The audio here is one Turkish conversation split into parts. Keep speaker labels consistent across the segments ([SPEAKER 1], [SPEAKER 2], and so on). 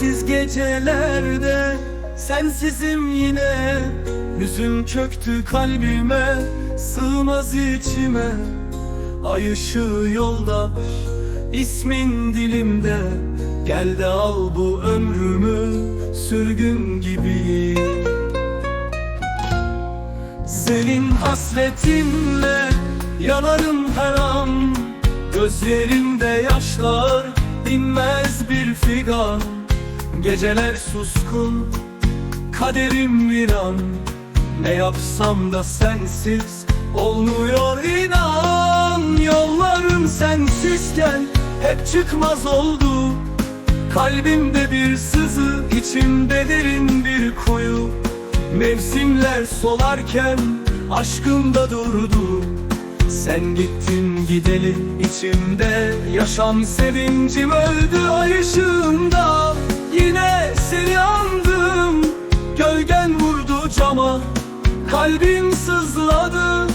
[SPEAKER 1] Gündüz gecelerde sensizim yine. Hüzün çöktü kalbime sığmaz içime. Ay ışığı yolda ismin dilimde. Gel de al bu ömrümü sürgün gibi senin hasretinle yanarım her an. Gözlerimde yaşlar dinmez bir figan Geceler suskun kaderim viran Ne yapsam da sensiz olmuyor inan. Yollarım sensizken hep çıkmaz oldu. Kalbimde bir sızı, içimde derin bir kuyu. Mevsimler solarken aşkımda durdu. Sen gittin gideli içimde. Yaşam sevincim öldü ay ışığında Kalbim sızladı.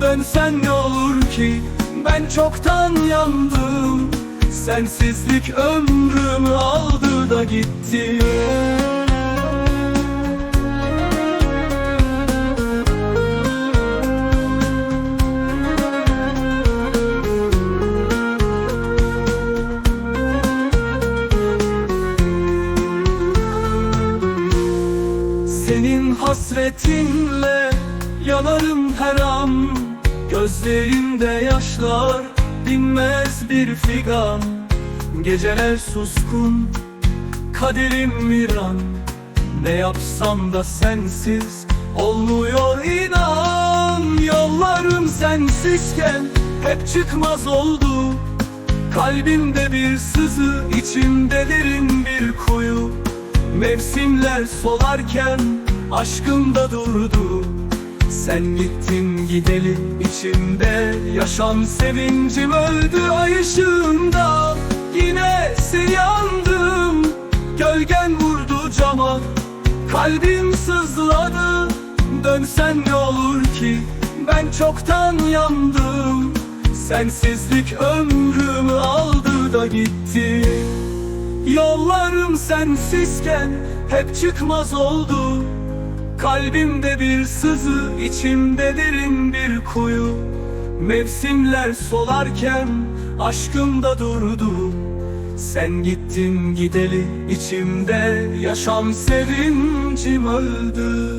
[SPEAKER 1] Dönsen ne olur ki? Ben çoktan yandım. Sensizlik ömrümü aldı da gitti Senin hasretinle yanarım her an. Gözlerimde yaşlar dinmez bir figan. Geceler suskun kaderim viran. Ne yapsam da sensiz olmuyor inan. Yollarım sensizken hep çıkmaz oldu. Kalbimde bir sızı, içimde derin bir kuyu. Mevsimler solarken aşkımda durdu. Sen gittin gideli içimde. Yaşam sevincim öldü ay ışığında. Yine seni andım gölgen vurdu cama. Kalbim sızladı. Dönsen ne olur ki? Ben çoktan yandım. Sensizlik ömrümü aldı da gitti. Yollarım sensizken hep çıkmaz oldu Kalbimde bir sızı, içimde derin bir kuyu. Mevsimler solarken aşkımda durdu. Sen gittin gideli içimde yaşam sevincim öldü